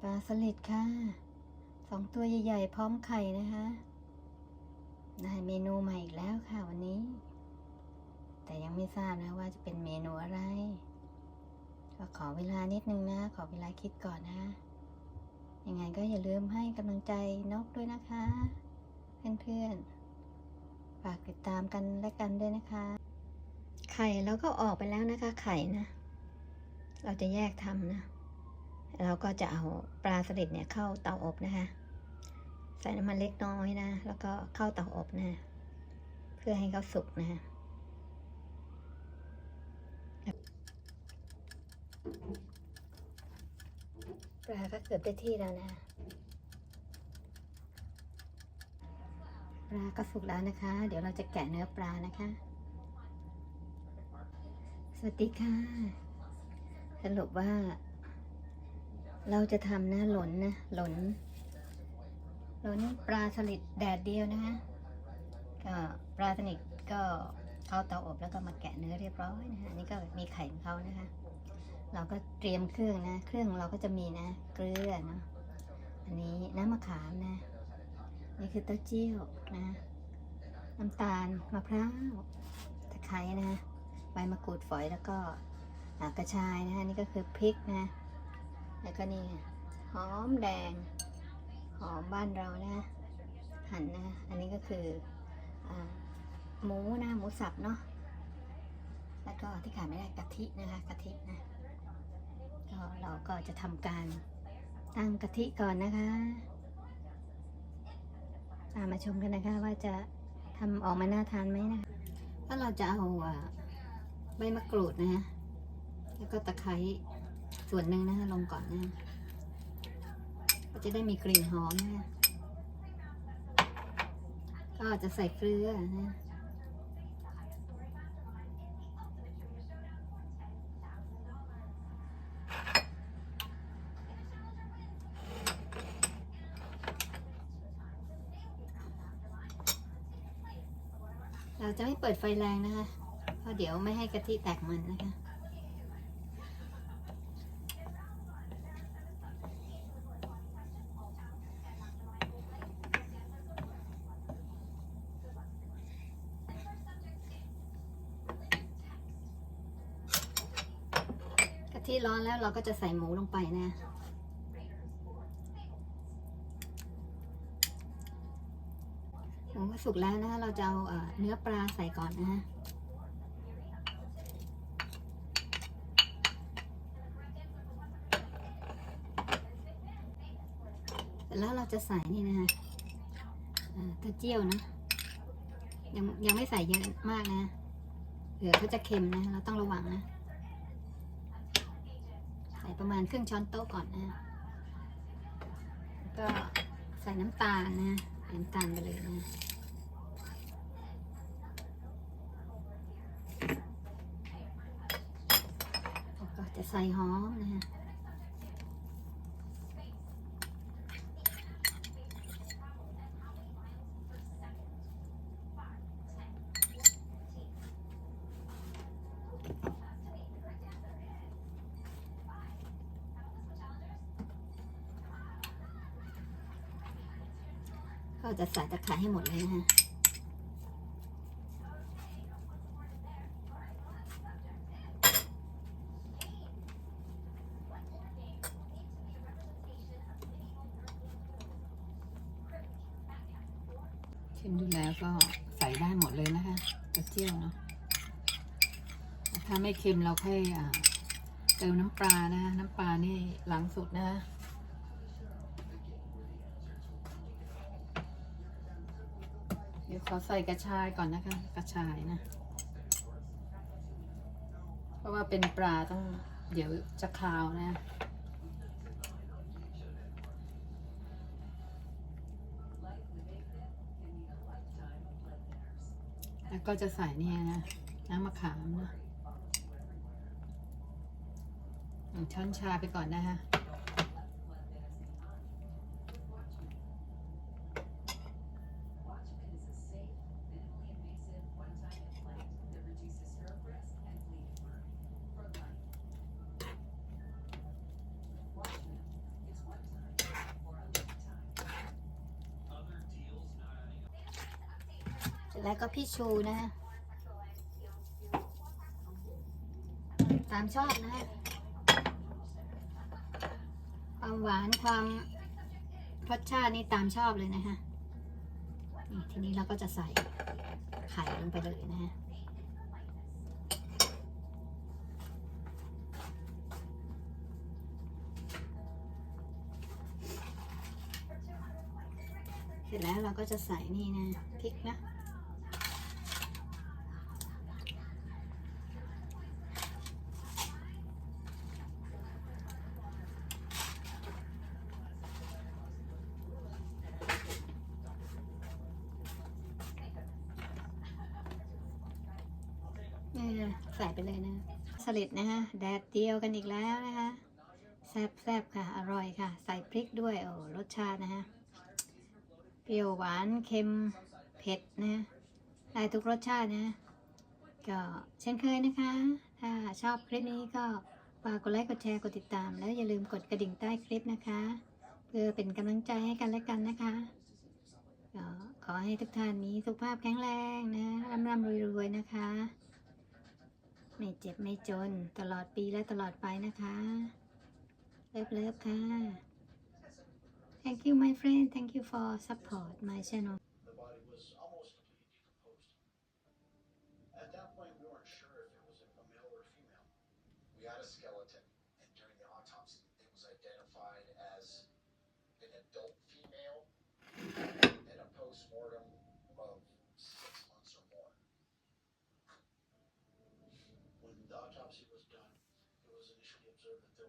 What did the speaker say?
ปลาสลิดค่ะสองตัวใหญ่ๆ พร้อมไข่นะคะได้เมนูใหม่อีกแล้วค่ะวันนี้ แต่ยังไม่ทราบนะว่าจะเป็นเมนูอะไร ก็ขอเวลานิดนึงนะ ขอเวลาคิดก่อนนะยังไงก็อย่าลืมให้กำลังใจนกด้วยนะคะ เพื่อนๆฝากติดตามกันและกันด้วยนะคะ ไข่เราก็ออกไปแล้วนะคะไข่นะ เราจะแยกทำนะ เราก็จะเอาปลาสลิดเนี่ยเข้าเตาอบนะคะ ใส่น้ำมันเล็กน้อยนะ แล้วก็เข้าเตาอบนะเพื่อให้เขาสุกนะปลาก็เกือบได้ที่แล้วนะปลาก็สุกแล้วนะคะ เดี๋ยวเราจะแกะเนื้อปลานะคะ สวัสดีค่ะ สรุปว่า เราจะทำนะหลนนะหลนหลนปลาสลิดแดดเดียวนะคะก็ปลาสลิดก็เข้าเตาอบแล้วก็มาแกะเนื้อเรียบร้อยนะคะนี่ก็มีไข่ของเขานะคะเราก็เตรียมเครื่องนะ เครื่องเราก็จะมีนะเกลือเนาะอันนี้น้ำมะขามนะ นี่คือเต้าเจี้ยวนะน้ำตาลมะพร้าวตะไคร้นะใบมะกรูดฝอยแล้วก็กระชายนะฮะนี่ก็คือพริกนะ แล้วก็นี่หอมแดง หอมบ้านเรานะ หั่นนะ อันนี้ก็คืออหมูนะหมูสับเนาะ แล้วก็ที่ขาดไม่ได้กะทินะคะกะทินะ ก็เราก็จะทำการตั้งกะทิก่อนนะคะตามมาชมกันนะคะว่าจะทำออกมาน่าทานไหมนะคะถ้าเราจะเอาใบมะกรูดนะฮะแล้วก็ตะไคร้ ส่วนหนึ่งนะคะลงก่อนนะก็จะได้มีกลิ่นหอมนะคะก็จะใส่เกลือนะเราจะไม่เปิดไฟแรงนะคะ เพราะเดี๋ยวไม่ให้กะทิแตกมันนะคะ ทิร้อนแล้วเราก็จะใส่หมูลงไปนะ หมูก็สุกแล้วนะคะเราจะเอาเนื้อปลาใส่ก่อนนะฮะแล้วเราจะใส่นี่นะคะอ่าเต้าเจี้ยวนะ ยังยังไม่ใส่เยอะมากนะ เดี๋ยวเขาจะเค็มนะ เราต้องระวังนะ ส่ประมาณครึ่งช้อนโต๊ะก่อนนะก็ใส่น้ำตาลนะน้ำตาลไปเลยนะแล้วก็จะใส่หอมนะฮะ ก็จะใส่ตะไคร้ให้หมดเลยนะฮะชิมดูแล้วก็ใส่ได้หมดเลยนะคะกระเจียวเนาะถ้าไม่เค็มเราค่อยเติมน้ำปลานะคะน้ำปลานี่หลังสุดนะคะ เขอใส่กระชายก่อนนะคะ กระชายนะ เพราะว่าเป็นปลาต้องเดี๋ยวจะคาวนะแล้วก็จะใส่เนี่ยนะ น้ำมะขามนะช้อนชาไปก่อนนะคะ แล้วก็พี่ชูนะฮะ ตามชอบนะฮะ ความหวานความรสชาตินี่ตามชอบเลยนะฮะ นี่ทีนี้เราก็จะใส่ไข่ลงไปเลยนะฮะเสร็จแล้วเราก็จะใส่นี่นะพริกนะ ใส่ไปเลยนะสลิดนะฮะแดดเดียวกันอีกแล้วนะคะแซ่บแซบค่ะ อร่อยค่ะ ใส่พริกด้วยโอ้รสชาตินะฮะเปรี้ยวหวานเค็มเผ็ดนะได้ทุกรสชาตินะ ก็เช่นเคยนะคะ ถ้าชอบคลิปนี้ก็ฝากกดไลค์กดแชร์กดติดตาม แล้วอย่าลืมกดกระดิ่งใต้คลิปนะคะ เพื่อเป็นกำลังใจให้กันและกันนะคะก็ขอให้ทุกท่านมีสุขภาพแข็งแรงนะร่ำร่ำรวยๆนะคะ ไม่เจ็บไม่จนตลอดปีและตลอดไปนะคะ เลิฟเลิฟค่ะ Thank you my friend Thank you for support my channel the autopsy was done, it was initially observed that